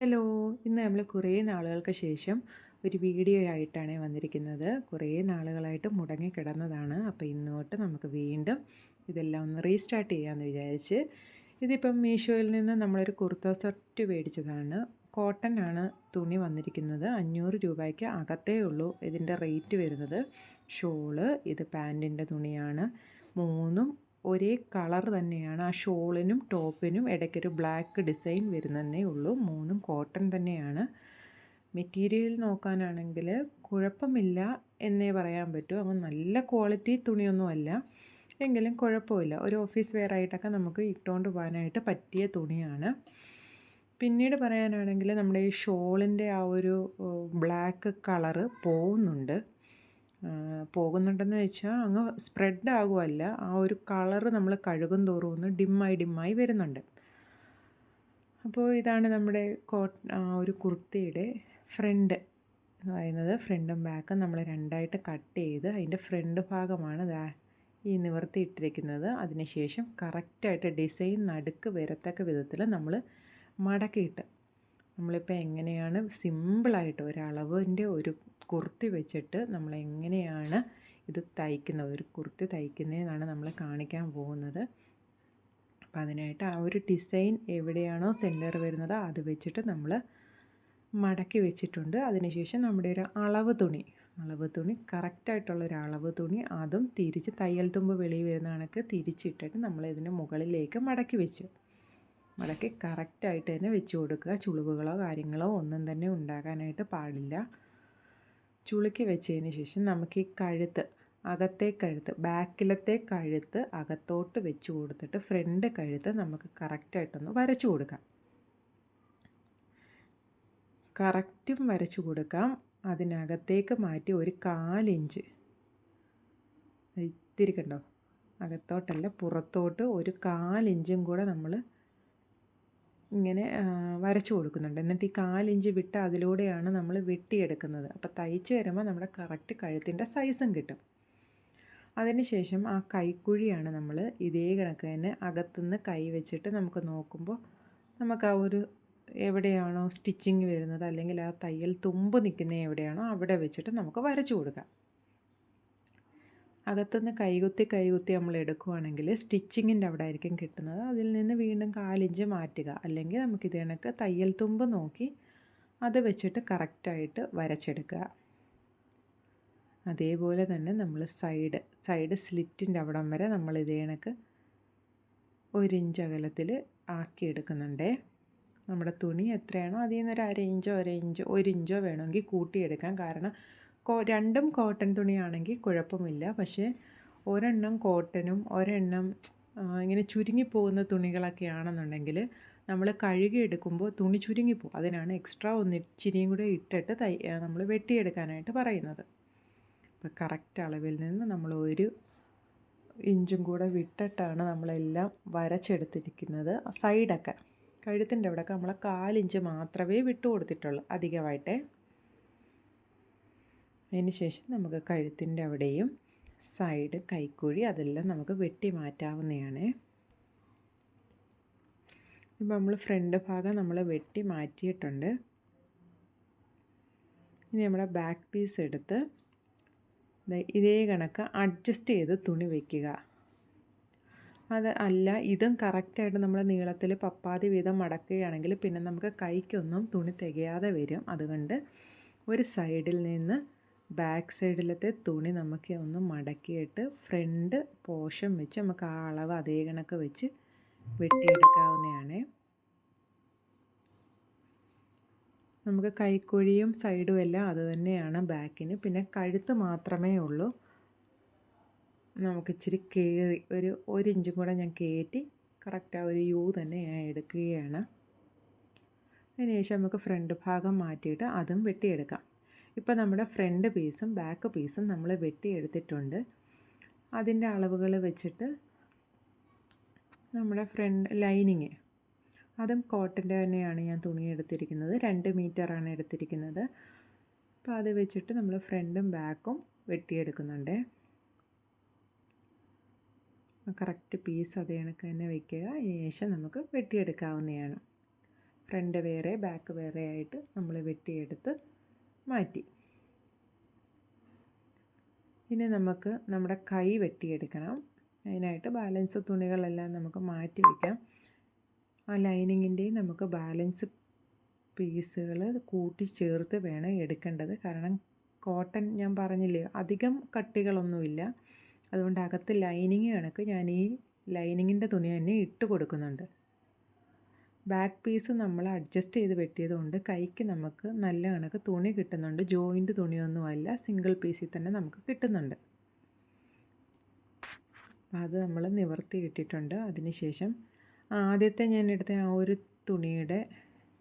Hello ഇന്ന് നമ്മൾ കുറേ നാളുകൾക്ക് ശേഷം ഒരു വീഡിയോ ആയിട്ടാണ് വന്നിരിക്കുന്നത്. കുറേ നാളുകളായിട്ട് മുടങ്ങി കിടന്നതാണ്. അപ്പോൾ ഇന്നോട്ട് നമുക്ക് വീണ്ടും ഇതെല്ലാം ഒന്ന് റീസ്റ്റാർട്ട് ചെയ്യാമെന്ന് വിചാരിച്ച് ഇതിപ്പം മീഷോയിൽ നിന്ന് നമ്മളൊരു കുർത്ത സെറ്റ് മേടിച്ചതാണ്. കോട്ടൺ ആണ് തുണി വന്നിരിക്കുന്നത്. അഞ്ഞൂറ് രൂപയ്ക്ക് അകത്തേ ഉള്ളൂ ഇതിന്റെ റേറ്റ് വരുന്നത്. ഷോൾ ഇത് പാന്റിന്റെ തുണിയാണ്. മൂന്നും ഒരേ കളർ തന്നെയാണ്. ആ ഷോളിനും ടോപ്പിനും ഇടയ്ക്കൊരു ബ്ലാക്ക് ഡിസൈൻ വരുന്നതേ ഉള്ളൂ. മൂന്നും കോട്ടൺ തന്നെയാണ്. മെറ്റീരിയൽ നോക്കാനാണെങ്കിൽ കുഴപ്പമില്ല എന്നേ പറയാൻ പറ്റൂ. അങ്ങ് നല്ല ക്വാളിറ്റി തുണിയൊന്നുമല്ല. എങ്കിലും കുഴപ്പമില്ല. ഒരു ഓഫീസ് വെയർ ആയിട്ടൊക്കെ നമുക്ക് ഇട്ടുകൊണ്ട് പോകാനായിട്ട് പറ്റിയ തുണിയാണ്. പിന്നീട് പറയാനാണെങ്കിൽ നമ്മുടെ ഈ ഷോളിന്റെ ആ ഒരു ബ്ലാക്ക് കളറ് പോകുന്നുണ്ട് പോകുന്നുണ്ടെന്ന് വെച്ചാൽ അങ്ങ് സ്പ്രെഡ് ആകുമല്ല ആ ഒരു കളറ് നമ്മൾ കഴുകും തോറും ഒന്ന് ഡിമ്മായി ഡിമ്മായി വരുന്നുണ്ട്. അപ്പോൾ ഇതാണ് നമ്മുടെ കോട്ട് ഒരു കുർത്തിയുടെ ഫ്രണ്ട് എന്ന് പറയുന്നത്. ഫ്രണ്ടും ബാക്കും നമ്മൾ രണ്ടായിട്ട് കട്ട് ചെയ്ത് അതിന്റെ ഫ്രണ്ട് ഭാഗമാണ് ദാ ഈ നിവർത്തി ഇട്ടിരിക്കുന്നത്. അതിനുശേഷം കറക്റ്റായിട്ട് ഡിസൈൻ നടുക്ക് വരത്തക്ക വിധത്തിൽ നമ്മൾ മടക്കിയിട്ട് നമ്മളിപ്പോൾ എങ്ങനെയാണ് സിമ്പിളായിട്ട് ഒരളവിന്റെ ഒരു കുർത്തി വെച്ചിട്ട് നമ്മൾ എങ്ങനെയാണ് ഇത് തയ്ക്കുന്നത്? ഒരു കുർത്തി തയ്ക്കുന്നതെന്നാണ് നമ്മൾ കാണിക്കാൻ പോകുന്നത്. അപ്പം അതിനായിട്ട് ആ ഒരു ഡിസൈൻ എവിടെയാണോ സെന്റർ വരുന്നത് അത് വെച്ചിട്ട് നമ്മൾ മടക്കി വെച്ചിട്ടുണ്ട്. അതിനുശേഷം നമ്മുടെ ഒരു അളവ് തുണി. അളവ് തുണി കറക്റ്റായിട്ടുള്ള ഒരു അളവ് തുണി അതും തിരിച്ച് തയ്യൽ തുമ്പ് വെളിയിൽ വരുന്ന കണക്ക് തിരിച്ചിട്ടിട്ട് നമ്മൾ ഇതിന് മുകളിലേക്ക് മടക്കി വെച്ചു. മടക്കി കറക്റ്റായിട്ട് തന്നെ വെച്ച് കൊടുക്കുക. ചുളിവുകളോ കാര്യങ്ങളോ ഒന്നും തന്നെ ഉണ്ടാകാനായിട്ട് പാടില്ല. ചുളുക്കി വെച്ചതിന് ശേഷം നമുക്ക് ഈ കഴുത്ത് അകത്തെ കഴുത്ത് ബാക്കിലത്തെ കഴുത്ത് അകത്തോട്ട് വെച്ച് കൊടുത്തിട്ട് ഫ്രണ്ട് കഴുത്ത് നമുക്ക് കറക്റ്റായിട്ടൊന്ന് വരച്ചു കൊടുക്കാം. കറക്റ്റും വരച്ചു കൊടുക്കാം. അതിനകത്തേക്ക് മാറ്റി ഒരു കാലിഞ്ച്. ഇത്തിരി കണ്ടോ? അകത്തോട്ടല്ല പുറത്തോട്ട് ഒരു കാലിഞ്ചും കൂടെ നമ്മൾ ഇങ്ങനെ വരച്ചു കൊടുക്കുന്നുണ്ട്. എന്നിട്ട് ഈ കാലിഞ്ച് വിട്ട് അതിലൂടെയാണ് നമ്മൾ വെട്ടിയെടുക്കുന്നത്. അപ്പോൾ തയ്ച്ച് വരുമ്പോൾ നമ്മുടെ കറക്റ്റ് കഴുത്തിന്റെ സൈസും കിട്ടും. അതിനുശേഷം ആ കൈക്കുഴിയാണ് നമ്മൾ ഇതേ കണക്ക് തന്നെ അകത്തുനിന്ന് കൈ വെച്ചിട്ട് നമുക്ക് നോക്കുമ്പോൾ നമുക്ക് ആ ഒരു എവിടെയാണോ സ്റ്റിച്ചിങ് വരുന്നത് അല്ലെങ്കിൽ ആ തയ്യൽ തുമ്പ് നിൽക്കുന്ന എവിടെയാണോ അവിടെ വെച്ചിട്ട് നമുക്ക് വരച്ചു കൊടുക്കാം. അകത്തുനിന്ന് കൈകുത്തി കൈകുത്തി നമ്മൾ എടുക്കുവാണെങ്കിൽ സ്റ്റിച്ചിങ്ങിന്റെ അവിടെ ആയിരിക്കും കിട്ടുന്നത്. അതിൽ നിന്ന് വീണ്ടും കാലിഞ്ച് മാറ്റുക. അല്ലെങ്കിൽ നമുക്കിത് കണക്ക് തയ്യൽ തുമ്പ് നോക്കി അത് വെച്ചിട്ട് കറക്റ്റായിട്ട് വരച്ചെടുക്കുക. അതേപോലെ തന്നെ നമ്മൾ സൈഡ് സൈഡ് സ്ലിറ്റിന്റെ അവിടം വരെ നമ്മൾ ഇതേ കണക്ക് ഒരിഞ്ച് അകലത്തിൽ ആക്കിയെടുക്കുന്നുണ്ടേ. നമ്മുടെ തുണി എത്രയാണോ അതിൽ നിന്ന് ഒരു അര ഇഞ്ചോ ഒരു ഇഞ്ചോ ഒരു ഇഞ്ചോ വേണമെങ്കിൽ കൂട്ടിയെടുക്കാം. കാരണം രണ്ടും കോട്ടൺ തുണിയാണെങ്കിൽ കുഴപ്പമില്ല. പക്ഷേ ഒരെണ്ണം കോട്ടനും ഒരെണ്ണം ഇങ്ങനെ ചുരുങ്ങിപ്പോകുന്ന തുണികളൊക്കെ ആണെന്നുണ്ടെങ്കിൽ നമ്മൾ കഴുകിയെടുക്കുമ്പോൾ തുണി ചുരുങ്ങിപ്പോകും. അതിനാണ് എക്സ്ട്രാ ഒന്നിച്ചിരിയും കൂടെ ഇട്ടിട്ട് തൈ നമ്മൾ വെട്ടിയെടുക്കാനായിട്ട് പറയുന്നത്. അപ്പോൾ കറക്റ്റ് അളവിൽ നിന്ന് നമ്മൾ ഒരു ഇഞ്ചും കൂടെ വിട്ടിട്ടാണ് നമ്മളെല്ലാം വരച്ചെടുത്തിരിക്കുന്നത്. സൈഡൊക്കെ. കഴുത്തിന്റെ അവിടെയൊക്കെ നമ്മൾ കാലിഞ്ച് മാത്രമേ വിട്ടു കൊടുത്തിട്ടുള്ളൂ അധികമായിട്ടേ. അതിന് ശേഷം നമുക്ക് കഴുത്തിന്റെ അവിടെയും സൈഡ് കൈക്കുഴി അതെല്ലാം നമുക്ക് വെട്ടി മാറ്റാവുന്നതാണ്. ഇപ്പം നമ്മൾ ഫ്രണ്ട് ഭാഗം നമ്മൾ വെട്ടി മാറ്റിയിട്ടുണ്ട്. ഇനി നമ്മുടെ ബാക്ക് പീസ് എടുത്ത് ഇതേ കണക്ക് അഡ്ജസ്റ്റ് ചെയ്ത് തുണി വയ്ക്കുക അത് അല്ല ഇതും കറക്റ്റായിട്ട് നമ്മൾ നീളത്തിൽ പപ്പാതി വീതം മടക്കുകയാണെങ്കിൽ പിന്നെ നമുക്ക് കൈക്കൊന്നും തുണി തികയാതെ വരും. അതുകൊണ്ട് ഒരു സൈഡിൽ നിന്ന് ബാക്ക് സൈഡിലത്തെ തുണി നമുക്ക് ഒന്ന് മടക്കിയിട്ട് ഫ്രണ്ട് പോഷൻ വെച്ച് നമുക്ക് ആ അളവ് അതേ കണക്ക് വെച്ച് വെട്ടിയെടുക്കാവുന്നതാണ്. നമുക്ക് കൈക്കുഴിയും സൈഡും എല്ലാം അതുതന്നെയാണ് ബാക്കിന്. പിന്നെ കഴുത്ത് മാത്രമേ ഉള്ളൂ. നമുക്ക് ഇച്ചിരി കയറി ഒരു ഒരു ഇഞ്ചും കൂടെ ഞാൻ കയറ്റി കറക്റ്റ് ആ ഒരു യു തന്നെ ഞാൻ എടുക്കുകയാണ്. അതിനുശേഷം നമുക്ക് ഫ്രണ്ട് ഭാഗം മാറ്റിയിട്ട് അതും വെട്ടിയെടുക്കാം. ഇപ്പോൾ നമ്മുടെ ഫ്രണ്ട് പീസും ബാക്ക് പീസും നമ്മൾ വെട്ടിയെടുത്തിട്ടുണ്ട്. അതിന്റെ അളവുകൾ വെച്ചിട്ട് നമ്മുടെ ഫ്രണ്ട് ലൈനിങ് അതും കോട്ടന്റെ തന്നെയാണ് ഞാൻ തുണി എടുത്തിരിക്കുന്നത് രണ്ട് മീറ്ററാണ് എടുത്തിരിക്കുന്നത്. അപ്പോൾ അത് വെച്ചിട്ട് നമ്മൾ ഫ്രണ്ടും ബാക്കും വെട്ടിയെടുക്കുന്നുണ്ട്. കറക്റ്റ് പീസ് അതേ കണക്ക് തന്നെ വയ്ക്കുക അതിന് നമുക്ക് വെട്ടിയെടുക്കാവുന്നതാണ്. ഫ്രണ്ട് വേറെ ബാക്ക് വേറെ ആയിട്ട് നമ്മൾ വെട്ടിയെടുത്ത് മാറ്റി. ഇനി നമുക്ക് നമ്മുടെ കൈ വെട്ടിയെടുക്കണം. അതിനായിട്ട് ബാലൻസ് തുണികളെല്ലാം നമുക്ക് മാറ്റി വയ്ക്കാം ആ ലൈനിങ്ങിന്റെയും നമുക്ക് ബാലൻസ് പീസുകൾ കൂട്ടിച്ചേർത്ത് വേണം എടുക്കേണ്ടത്. കാരണം കോട്ടൺ ഞാൻ പറഞ്ഞില്ലേ അധികം കട്ടികളൊന്നുമില്ല. അതുകൊണ്ട് അകത്ത് ലൈനിങ് കണക്ക് ഞാൻ ഈ ലൈനിങ്ങിന്റെ തുണി തന്നെ ഇട്ട് കൊടുക്കുന്നുണ്ട്. ബാക്ക് പീസ് നമ്മൾ അഡ്ജസ്റ്റ് ചെയ്ത് വെട്ടിയതുകൊണ്ട് കൈക്ക് നമുക്ക് നല്ല കണക്ക് തുണി കിട്ടുന്നുണ്ട്. ജോയിന്റ് തുണിയൊന്നുമല്ല സിംഗിൾ പീസിൽ തന്നെ നമുക്ക് കിട്ടുന്നുണ്ട്. അത് നമ്മൾ നിവർത്തി ഇട്ടിട്ടുണ്ട്. അതിനുശേഷം ആദ്യത്തെ ഞാൻ എടുത്ത ആ ഒരു തുണിയുടെ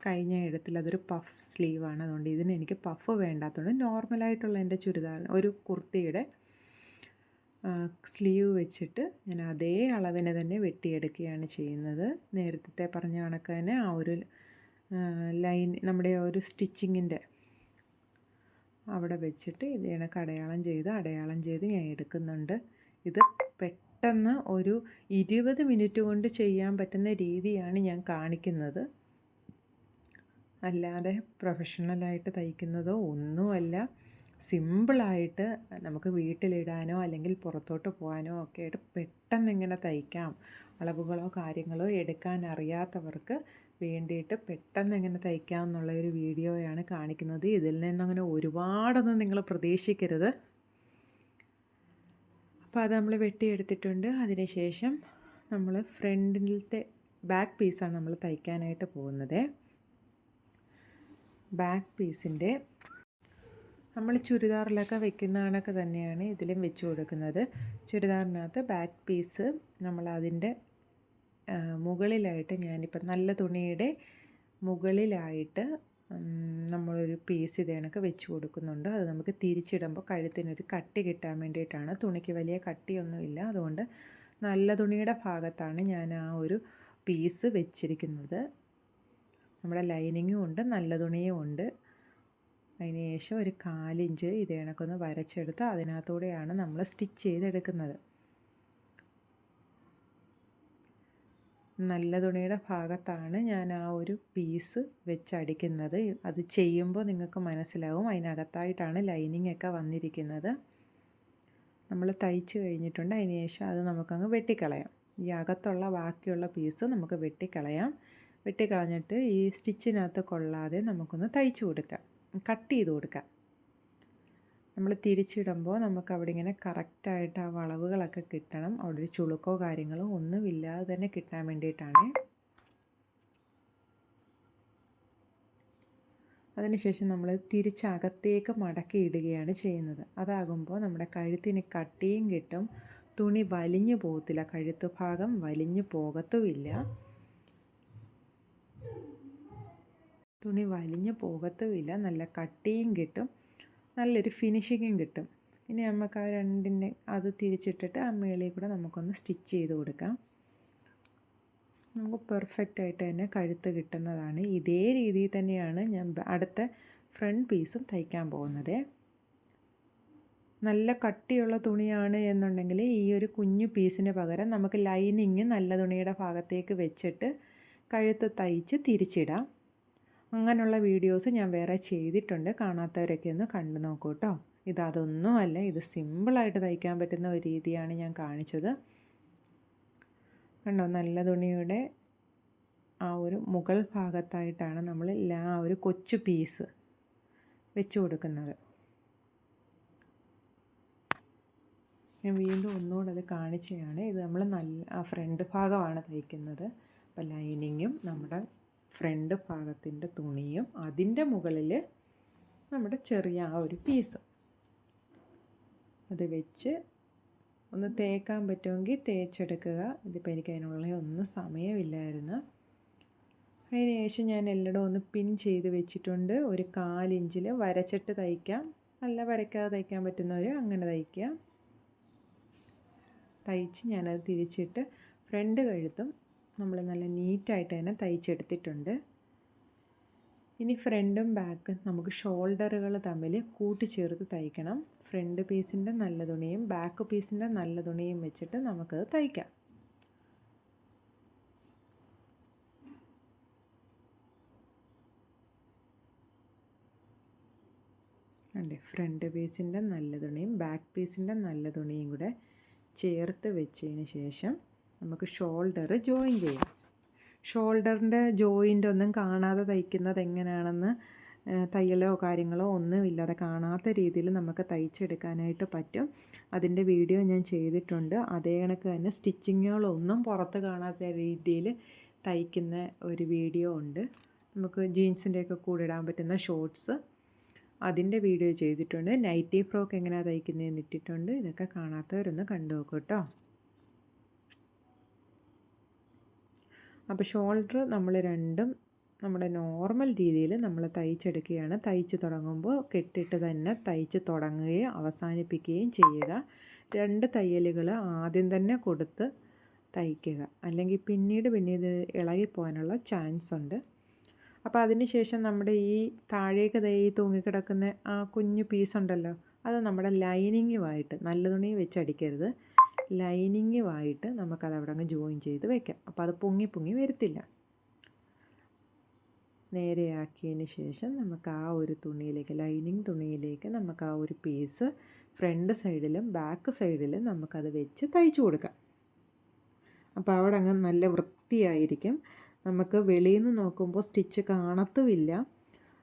കഴിഞ്ഞ ഇടത്തിൽ അതൊരു പഫ് സ്ലീവാണ് അതുകൊണ്ട് ഇതിന് എനിക്ക് പഫ് വേണ്ടാത്തതുകൊണ്ട് നോർമലായിട്ടുള്ള എന്റെ ചുരിദാർ ഒരു കുർത്തിയുടെ സ്ലീവ് വെച്ചിട്ട് ഞാൻ അതേ അളവിനെ തന്നെ വെട്ടിയെടുക്കുകയാണ് ചെയ്യുന്നത്. നേരത്തെ പറഞ്ഞ കണക്ക് തന്നെ ആ ഒരു ലൈൻ നമ്മുടെ ഒരു സ്റ്റിച്ചിങ്ങിന്റെ അവിടെ വെച്ചിട്ട് ഇത് കണക്ക് അടയാളം ചെയ്ത് അടയാളം ചെയ്ത് ഞാൻ എടുക്കുന്നുണ്ട്. ഇത് പെട്ടെന്ന് ഒരു ഇരുപത് മിനിറ്റ് കൊണ്ട് ചെയ്യാൻ പറ്റുന്ന രീതിയാണ് ഞാൻ കാണിക്കുന്നത്. അല്ലാതെ പ്രൊഫഷണലായിട്ട് തയ്ക്കുന്നതോ ഒന്നുമല്ല. സിമ്പിളായിട്ട് നമുക്ക് വീട്ടിലിടാനോ അല്ലെങ്കിൽ പുറത്തോട്ട് പോകാനോ ഒക്കെ ആയിട്ട് പെട്ടെന്ന് ഇങ്ങനെ തയ്ക്കാം. അളവുകളോ കാര്യങ്ങളോ എടുക്കാൻ അറിയാത്തവർക്ക് വേണ്ടിയിട്ട് പെട്ടെന്ന് എങ്ങനെ തയ്ക്കാം എന്നുള്ള ഒരു വീഡിയോയാണ് കാണിക്കുന്നത്. ഇതിൽ നിന്നങ്ങനെ ഒരുപാടൊന്നും നിങ്ങൾ പ്രതീക്ഷിക്കരുത്. അപ്പോൾ അത് നമ്മൾ വെട്ടിയെടുത്തിട്ടുണ്ട്. അതിനുശേഷം നമ്മൾ ഫ്രണ്ടിലത്തെ ബാക്ക് പീസാണ് നമ്മൾ തയ്ക്കാനായിട്ട് പോകുന്നത്. ബാക്ക് പീസിന്റെ നമ്മൾ ചുരിദാറിലൊക്കെ വെക്കുന്ന കണക്ക് തന്നെയാണ് ഇതിലും വെച്ച് കൊടുക്കുന്നത്. ചുരിദാറിനകത്ത് ബാക്ക് പീസ് നമ്മൾ അതിന്റെ മുകളിലായിട്ട് ഞാനിപ്പോൾ നല്ല തുണിയുടെ മുകളിലായിട്ട് നമ്മളൊരു പീസ് ഇത് കണക്ക് വെച്ച് കൊടുക്കുന്നുണ്ട്. അത് നമുക്ക് തിരിച്ചിടുമ്പോൾ കഴുത്തിനൊരു കട്ടി കിട്ടാൻ വേണ്ടിയിട്ടാണ്. തുണിക്ക് വലിയ കട്ടിയൊന്നുമില്ല അതുകൊണ്ട് നല്ല തുണിയുടെ ഭാഗത്താണ് ഞാൻ ആ ഒരു പീസ് വെച്ചിരിക്കുന്നത്. നമ്മുടെ ലൈനിങ്ങും ഉണ്ട് നല്ല തുണിയും ഉണ്ട്. അതിന് ശേഷം ഒരു കാലിഞ്ച് ഇത് കണക്കൊന്ന് വരച്ചെടുത്ത് അതിനകത്തൂടെയാണ് നമ്മൾ സ്റ്റിച്ച് ചെയ്തെടുക്കുന്നത്. നല്ല തുണിയുടെ ഭാഗത്താണ് ഞാൻ ആ ഒരു പീസ് വെച്ചടിക്കുന്നത്. അത് ചെയ്യുമ്പോൾ നിങ്ങൾക്ക് മനസ്സിലാവും അതിനകത്തായിട്ടാണ് ലൈനിങ് ഒക്കെ വന്നിരിക്കുന്നത്. നമ്മൾ തയ്ച്ച് കഴിഞ്ഞിട്ടുണ്ട്. അതിന് ശേഷം അത് നമുക്കങ്ങ് വെട്ടിക്കളയാം. ഈ അകത്തുള്ള ബാക്കിയുള്ള പീസ് നമുക്ക് വെട്ടിക്കളയാം. വെട്ടിക്കളഞ്ഞിട്ട് ഈ സ്റ്റിച്ചിനകത്ത് കൊള്ളാതെ നമുക്കൊന്ന് തയ്ച്ചു കൊടുക്കാം. കട്ട് ചെയ്ത് കൊടുക്കാം നമ്മൾ തിരിച്ചിടുമ്പോൾ നമുക്ക് അവിടെ ഇങ്ങനെ കറക്റ്റായിട്ട് ആ വളവുകളൊക്കെ കിട്ടണം. അവിടെ ഒരു ചുളുക്കോ കാര്യങ്ങളോ ഒന്നുമില്ലാതെ തന്നെ കിട്ടാൻ വേണ്ടിയിട്ടാണ്. അതിനുശേഷം നമ്മൾ തിരിച്ചകത്തേക്ക് മടക്കി ഇടുകയാണ് ചെയ്യുന്നത്. അതാകുമ്പോൾ നമ്മുടെ കഴുത്തിന് കട്ടിയും കിട്ടും. തുണി വലിഞ്ഞു പോകത്തില്ല. കഴുത്ത് ഭാഗം വലിഞ്ഞു പോകത്തുമില്ല. തുണി വലിഞ്ഞ് പോകത്തുമില്ല. നല്ല കട്ടിയും കിട്ടും. നല്ലൊരു ഫിനിഷിങ്ങും കിട്ടും. ഇനി നമുക്ക് ആ രണ്ടിന്റെ അത് തിരിച്ചിട്ടിട്ട് ആ മേളിൽ കൂടെ നമുക്കൊന്ന് സ്റ്റിച്ച് ചെയ്ത് കൊടുക്കാം. നമുക്ക് പെർഫെക്റ്റ് ആയിട്ട് തന്നെ കഴുത്ത് കിട്ടുന്നതാണ്. ഇതേ രീതിയിൽ തന്നെയാണ് ഞാൻ അടുത്ത ഫ്രണ്ട് പീസും തയ്ക്കാൻ പോകുന്നത്. നല്ല കട്ടിയുള്ള തുണിയാണ് എന്നുണ്ടെങ്കിൽ ഈ ഒരു കുഞ്ഞു പീസിന് പകരം നമുക്ക് ലൈനിങ് നല്ല തുണിയുടെ ഭാഗത്തേക്ക് വെച്ചിട്ട് കഴുത്ത് തയ്ച്ച് തിരിച്ചിടാം. അങ്ങനെയുള്ള വീഡിയോസ് ഞാൻ വേറെ ചെയ്തിട്ടുണ്ട്. കാണാത്തവരൊക്കെ ഒന്ന് കണ്ടു നോക്കൂ കേട്ടോ അതൊന്നുമല്ല ഇത് സിമ്പിളായിട്ട് തയ്ക്കാൻ പറ്റുന്ന ഒരു രീതിയാണ് ഞാൻ കാണിച്ചത്. കണ്ടോ? നല്ല തുണിയുടെ ആ ഒരു മുകൾ ഭാഗത്തായിട്ടാണ് നമ്മൾ ആ ഒരു കൊച്ചു പീസ് വെച്ച് കൊടുക്കുന്നത്. ഞാൻ വീണ്ടും ഒന്നുകൂടെ അത് കാണിച്ചതാണ്. ഇത് നമ്മൾ നല്ല ഫ്രണ്ട് ഭാഗമാണ് തയ്ക്കുന്നത്. അപ്പോൾ ലൈനിങ്ങും നമ്മുടെ ഫ്രണ്ട് ഭാഗത്തിന്റെ തുണിയും അതിന്റെ മുകളിൽ നമ്മുടെ ചെറിയ ആ ഒരു പീസും അത് വെച്ച് ഒന്ന് തേക്കാൻ പറ്റുമെങ്കിൽ തേച്ചെടുക്കുക. ഇതിപ്പോൾ എനിക്ക് അതിനുള്ള ഒന്നും സമയമില്ലായിരുന്നു. അതിന് ശേഷം ഞാൻ എല്ലായിടും ഒന്ന് പിൻ ചെയ്ത് വെച്ചിട്ടുണ്ട്. ഒരു കാലിഞ്ചിൽ വരച്ചിട്ട് തയ്ക്കാം. നല്ല വരയ്ക്കാതെ തയ്ക്കാൻ പറ്റുന്നവർ അങ്ങനെ തയ്ക്കുക തയ്ച്ച് ഞാനത് തിരിച്ചിട്ട് ഫ്രണ്ട് കഴുത്തും നമ്മൾ നല്ല നീറ്റായിട്ട് തന്നെ തയ്ച്ചെടുത്തിട്ടുണ്ട്. ഇനി ഫ്രണ്ടും ബാക്കും നമുക്ക് ഷോൾഡറുകൾ തമ്മിൽ കൂട്ടിച്ചേർത്ത് തയ്ക്കണം. ഫ്രണ്ട് പീസിന്റെ നല്ല തുണിയും ബാക്ക് പീസിന്റെ നല്ല തുണിയും വെച്ചിട്ട് നമുക്കത് തയ്ക്കാം. അതെ ഫ്രണ്ട് പീസിന്റെ നല്ല തുണിയും ബാക്ക് പീസിന്റെ നല്ല തുണിയും കൂടെ ചേർത്ത് വെച്ചതിന് ശേഷം നമുക്ക് ഷോൾഡർ ജോയിൻ ചെയ്യാം. ഷോൾഡറിന്റെ ജോയിന്റ് ഒന്നും കാണാതെ തയ്ക്കുന്നത് എങ്ങനെയാണെന്ന് തയ്യലോ കാര്യങ്ങളോ ഒന്നും ഇല്ലാതെ കാണാത്ത രീതിയിൽ നമുക്ക് തയ്ച്ചെടുക്കാനായിട്ട് പറ്റും. അതിന്റെ വീഡിയോ ഞാൻ ചെയ്തിട്ടുണ്ട്. അതേ കണക്ക് തന്നെ സ്റ്റിച്ചിങ്ങുകളൊന്നും പുറത്ത് കാണാത്ത രീതിയിൽ തയ്ക്കുന്ന ഒരു വീഡിയോ ഉണ്ട്. നമുക്ക് ജീൻസിന്റെയൊക്കെ കൂടെ ഇടാൻ പറ്റുന്ന ഷോർട്സ് അതിന്റെ വീഡിയോ ചെയ്തിട്ടുണ്ട്. നൈറ്റി ഫ്രോക്ക് എങ്ങനെയാണ് തയ്ക്കുന്നതെന്ന് ഇട്ടിട്ടുണ്ട്. ഇതൊക്കെ കാണാത്തവരൊന്ന് കണ്ടു നോക്കൂ കേട്ടോ. അപ്പോൾ ഷോൾഡർ നമ്മൾ രണ്ടും നമ്മുടെ നോർമൽ രീതിയിൽ നമ്മൾ തയ്ച്ചെടുക്കുകയാണ്. തയ്ച്ച് തുടങ്ങുമ്പോൾ കെട്ടിട്ട് തന്നെ തയ്ച്ച് തുടങ്ങുകയും അവസാനിപ്പിക്കുകയും ചെയ്യുക. രണ്ട് തയ്യലുകൾ ആദ്യം തന്നെ കൊടുത്ത് തയ്ക്കുക. അല്ലെങ്കിൽ പിന്നീട് പിന്നീട് ഇളകിപ്പോകാനുള്ള ചാൻസ് ഉണ്ട്. അപ്പോൾ അതിന് ശേഷം നമ്മുടെ ഈ താഴേക്ക് തൈ തൂങ്ങിക്കിടക്കുന്ന ആ കുഞ്ഞു പീസ് ഉണ്ടല്ലോ അത് നമ്മുടെ ലൈനിങ്ങുമായിട്ട് നല്ല തുണി വെച്ച് അടിക്കരുത് ലൈനിങ്ങുമായിട്ട് നമുക്കത് അവിടെ അങ്ങ് ജോയിൻ ചെയ്ത് വെക്കാം. അപ്പോൾ അത് പൊങ്ങി പൊങ്ങി വരത്തില്ല. നേരെയാക്കിയതിന് ശേഷം നമുക്ക് ആ ഒരു തുണിയിലേക്ക് ലൈനിങ് തുണിയിലേക്ക് നമുക്ക് ആ ഒരു പീസ് ഫ്രണ്ട് സൈഡിലും ബാക്ക് സൈഡിലും നമുക്കത് വെച്ച് തയ്ച്ചു കൊടുക്കാം. അപ്പോൾ അവിടെ അങ്ങ് നല്ല വൃത്തിയായിരിക്കും. നമുക്ക് വെളിയിൽ നിന്ന് നോക്കുമ്പോൾ സ്റ്റിച്ച് കാണത്തുമില്ല.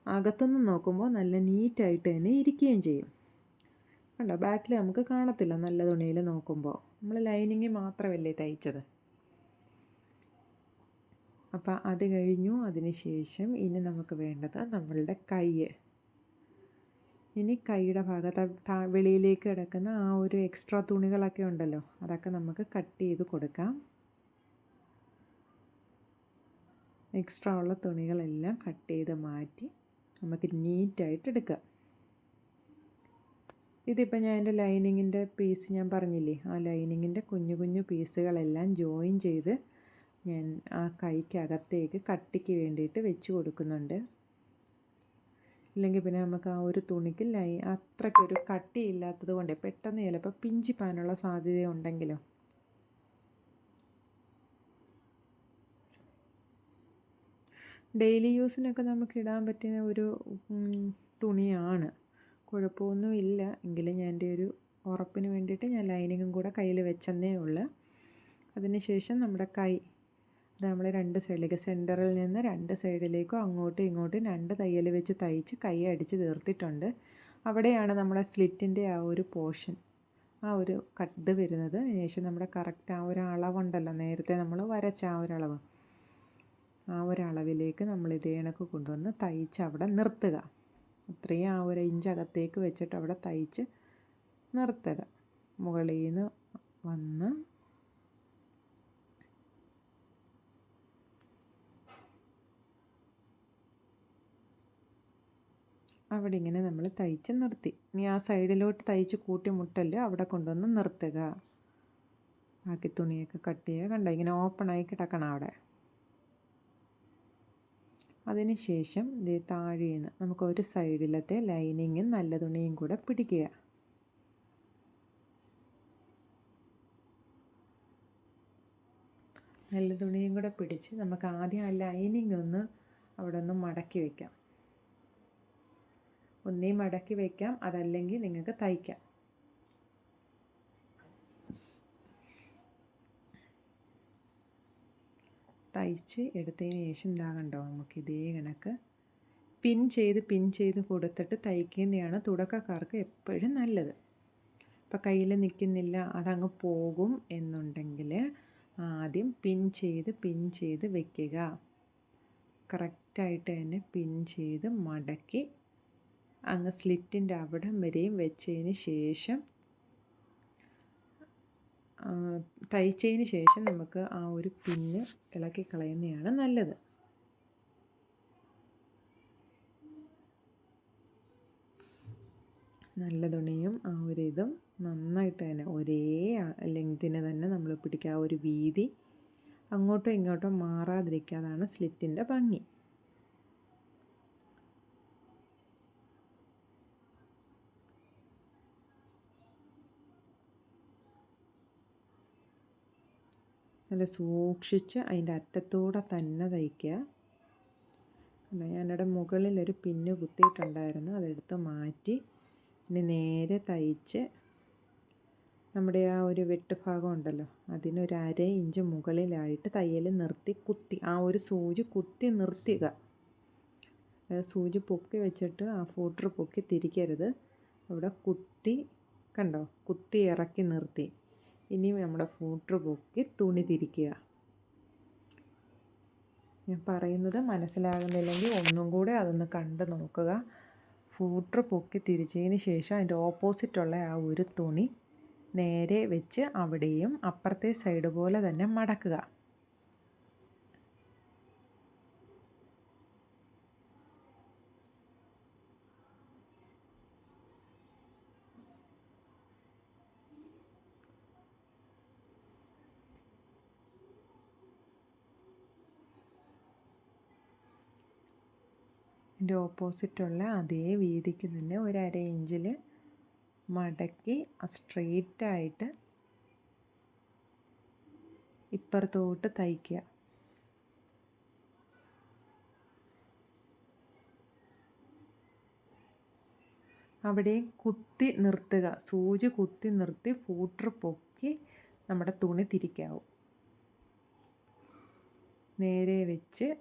അകത്തുനിന്ന് നോക്കുമ്പോൾ നല്ല നീറ്റായിട്ട് തന്നെ ഇരിക്കുകയും ചെയ്യും. കണ്ടോ? ബാക്കിൽ നമുക്ക് കാണത്തില്ല നല്ല തുണിയിൽ നോക്കുമ്പോൾ നമ്മൾ ലൈനിങ് മാത്രമല്ലേ തയ്ച്ചത്? അപ്പോൾ അത് കഴിഞ്ഞു. അതിന് ശേഷം ഇനി നമുക്ക് വേണ്ടത് നമ്മളുടെ കൈ ഇനി കൈയുടെ ഭാഗത്ത് വെളിയിലേക്ക് കിടക്കുന്ന ആ ഒരു എക്സ്ട്രാ തുണികളൊക്കെ ഉണ്ടല്ലോ അതൊക്കെ നമുക്ക് കട്ട് ചെയ്ത് കൊടുക്കാം. എക്സ്ട്രാ ഉള്ള തുണികളെല്ലാം കട്ട് ചെയ്ത് മാറ്റി നമുക്ക് നീറ്റായിട്ട് എടുക്കാം. ഇതിപ്പോൾ ഞാൻ എന്റെ ലൈനിങ്ങിന്റെ പീസ് ഞാൻ പറഞ്ഞില്ലേ ആ ലൈനിങ്ങിന്റെ കുഞ്ഞു കുഞ്ഞു പീസുകളെല്ലാം ജോയിൻ ചെയ്ത് ഞാൻ ആ കൈക്കകത്തേക്ക് കട്ടിക്ക് വേണ്ടിയിട്ട് വെച്ച് കൊടുക്കുന്നുണ്ട്. ഇല്ലെങ്കിൽ പിന്നെ നമുക്ക് ആ ഒരു തുണിക്ക് ലൈ അത്രയ്ക്കൊരു കട്ടിയില്ലാത്തത് കൊണ്ട് പെട്ടെന്ന് ചിലപ്പോൾ പിഞ്ചിപ്പാനുള്ള സാധ്യതയുണ്ടെങ്കിലോ ഡെയിലി യൂസിനൊക്കെ നമുക്ക് ഇടാൻ പറ്റുന്ന ഒരു തുണിയാണ്. കുഴപ്പമൊന്നും ഇല്ല എങ്കിലും ഞാൻ എന്റെ ഒരു ഉറപ്പിന് വേണ്ടിയിട്ട് ഞാൻ ലൈനിങ്ങും കൂടെ കയ്യിൽ വെച്ചെന്നേ ഉള്ളു. അതിനുശേഷം നമ്മുടെ കൈ അത് നമ്മൾ രണ്ട് സൈഡിലേക്ക് സെന്ററിൽ നിന്ന് രണ്ട് സൈഡിലേക്കും അങ്ങോട്ടും ഇങ്ങോട്ടും രണ്ട് തയ്യൽ വെച്ച് തയ്ച്ച് കൈ അടിച്ച് തീർത്തിട്ടുണ്ട്. അവിടെയാണ് നമ്മുടെ സ്ലിറ്റിന്റെ ആ ഒരു പോർഷൻ ആ ഒരു കട്ട് വരുന്നത്. ശേഷം നമ്മുടെ കറക്റ്റ് ആ ഒരു അളവുണ്ടല്ലോ നേരത്തെ നമ്മൾ വരച്ച ആ ഒരു അളവ്. ആ ഒരളവിലേക്ക് നമ്മൾ ഇതേ കണക്ക് കൊണ്ടുവന്ന് തയ്ച്ച് അവിടെ നിർത്തുക. അത്രയും ആ ഒരു ഇഞ്ച് അകത്തേക്ക് വെച്ചിട്ട് അവിടെ തയ്ച്ച് നിർത്തുക. മുകളിൽ നിന്ന് വന്ന് അവിടെ ഇങ്ങനെ നമ്മൾ തയ്ച്ച് നിർത്തി. ഇനി ആ സൈഡിലോട്ട് തയ്ച്ച് കൂട്ടി മുട്ടൽ അവിടെ കൊണ്ടുവന്ന് നിർത്തുക. ബാക്കി തുണിയൊക്കെ കട്ട് ചെയ്യുക. കണ്ടോ? ഇങ്ങനെ ഓപ്പണായി കിടക്കണം അവിടെ. അതിന് ശേഷം ഇത് താഴേന്ന് നമുക്ക് ഒരു സൈഡിലത്തെ ലൈനിങ്ങും നല്ല തുണിയും കൂടെ പിടിക്കുക. നല്ല തുണിയും കൂടെ പിടിച്ച് നമുക്ക് ആദ്യം ആ ലൈനിങ് ഒന്ന് അവിടെ ഒന്ന് മടക്കി വയ്ക്കാം ഒന്നേ മടക്കി വയ്ക്കാം അതല്ലെങ്കിൽ നിങ്ങൾക്ക് തയ്ക്കാം. തയ്ച്ച് എടുത്തതിന് ശേഷം ഉണ്ടാകണ്ടോ കണ്ടോ നമുക്ക് ഇതേ കണക്ക്? പിൻ ചെയ്ത് പിൻ ചെയ്ത് കൊടുത്തിട്ട് തയ്ക്കുന്നതാണ് തുടക്കക്കാർക്ക് എപ്പോഴും നല്ലത്. ഇപ്പം കയ്യിൽ നിൽക്കുന്നില്ല അതങ്ങ് പോകും എന്നുണ്ടെങ്കിൽ ആദ്യം പിൻ ചെയ്ത് പിൻ ചെയ്ത് വെക്കുക. കറക്റ്റായിട്ട് തന്നെ പിൻ ചെയ്ത് മടക്കി അങ്ങ് സ്ലിറ്റിന്റെ അവിടം വരെയും വെച്ചതിന് ശേഷം തയ്ച്ചതിന് ശേഷം നമുക്ക് ആ ഒരു പിന്ന് ഇളക്കി കളയുന്നതാണ് നല്ലത്. നല്ല തുണിയും ആ ഒരു ഇതും നന്നായിട്ട് തന്നെ ഒരേ ലെങ്തിന് തന്നെ നമ്മൾ പിടിക്കുക. ആ ഒരു വീതി അങ്ങോട്ടോ ഇങ്ങോട്ടോ മാറാതിരിക്കാതാണ് സ്ലിറ്റിന്റെ ഭംഗി. നല്ല സൂക്ഷിച്ച് അതിന്റെ അറ്റത്തൂടെ തന്നെ തയ്ക്കുക. ഞാനിവിടെ മുകളിലൊരു പിന്ന് കുത്തിയിട്ടുണ്ടായിരുന്നു അതെടുത്ത് മാറ്റി പിന്നെ നേരെ തയ്ച്ച് നമ്മുടെ ആ ഒരു വെട്ട് ഭാഗം ഉണ്ടല്ലോ അതിനൊരു അര ഇഞ്ച് മുകളിലായിട്ട് തയ്യൽ നിർത്തി കുത്തി ആ ഒരു സൂചി കുത്തി നിർത്തുക. സൂചി പൊക്കി വെച്ചിട്ട് ആ ഫൂട്ടർ പൊക്കി തിരിക്കരുത്. അവിടെ കുത്തി കണ്ടോ കുത്തി ഇറക്കി നിർത്തി. ഇനി നമ്മുടെ ഫൂട്ടർ പൊക്കി തുണി തിരിക്കുക. ഞാൻ പറയുന്നത് മനസ്സിലാകുന്നില്ലെങ്കിൽ ഒന്നും കൂടെ അതൊന്ന് കണ്ട് നോക്കുക. ഫൂട്ടർ പൊക്കി തിരിച്ചതിന് ശേഷം അതിന്റെ ഓപ്പോസിറ്റുള്ള ആ ഒരു തുണി നേരെ വെച്ച് അവിടെയും അപ്പുറത്തെ സൈഡ് പോലെ തന്നെ മടക്കുക. ഇതിന്റെ ഓപ്പോസിറ്റുള്ള അതേ വീതിക്ക് തന്നെ ഒരു അര ഇഞ്ചിൽ മടക്കി സ്ട്രെയിറ്റായിട്ട് ഇപ്പുറത്തോട്ട് തയ്ക്കുക. അവിടെ കുത്തി നിർത്തുക. സൂചി കുത്തി നിർത്തി ഫൂട്ടർ പൊക്കി നമ്മുടെ തുണി തിരിക്കാവും. നേരെ വെച്ച്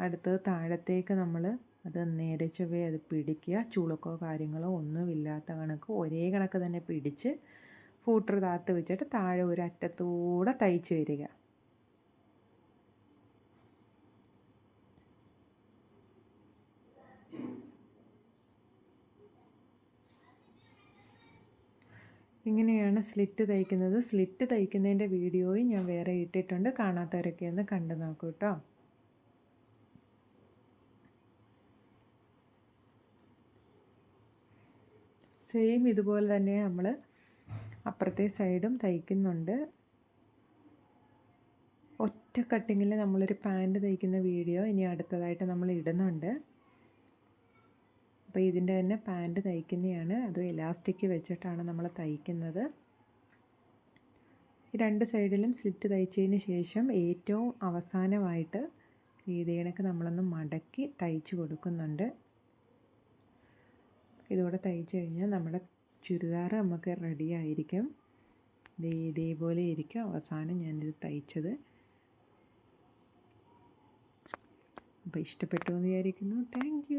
അടുത്തത് താഴത്തേക്ക് നമ്മൾ അത് നേരെ ചൊവ്വേ അത് പിടിക്കുക. ചുളുക്കോ കാര്യങ്ങളോ ഒന്നുമില്ലാത്ത കണക്ക് ഒരേ കണക്ക് തന്നെ പിടിച്ച് ഫൂട്ടർ താത്ത് വെച്ചിട്ട് താഴെ ഒരു അറ്റത്തൂടെ തയ്ച്ച് വരിക. ഇങ്ങനെയാണ് സ്ലിറ്റ് തയ്ക്കുന്നത്. സ്ലിറ്റ് തയ്ക്കുന്നതിന്റെ വീഡിയോയും ഞാൻ വേറെ ഇട്ടിട്ടുണ്ട്. കാണാത്തവരൊക്കെ ഒന്ന് കണ്ടു നോക്കൂ കേട്ടോ. സെയിം ഇതുപോലെ തന്നെ നമ്മൾ അപ്പുറത്തെ സൈഡും തയ്ക്കുന്നുണ്ട്. ഒറ്റ കട്ടിങ്ങിൽ നമ്മളൊരു പാന്റ് തയ്ക്കുന്ന വീഡിയോ ഇനി അടുത്തതായിട്ട് നമ്മൾ ഇടുന്നുണ്ട്. അപ്പോൾ ഇതിന്റെ തന്നെ പാന്റ് തയ്ക്കുന്നതാണ്. അത് ഇലാസ്റ്റിക് വെച്ചിട്ടാണ് നമ്മൾ തയ്ക്കുന്നത്. രണ്ട് സൈഡിലും സ്ലിറ്റ് തയ്ച്ചതിന് ശേഷം ഏറ്റവും അവസാനമായിട്ട് ഇതേ നമ്മളൊന്ന് മടക്കി തയ്ച്ചു കൊടുക്കുന്നുണ്ട്. ഇതുകൂടെ തയ്ച്ച് കഴിഞ്ഞാൽ നമ്മുടെ ചുരിദാർ നമുക്ക് റെഡി ആയിരിക്കും. ഇതേപോലെ ഇരിക്കും. അവസാനം ഞാനിത് തയ്ച്ചത്. അപ്പോൾ ഇഷ്ടപ്പെട്ടു എന്ന് വിചാരിക്കുന്നു. താങ്ക്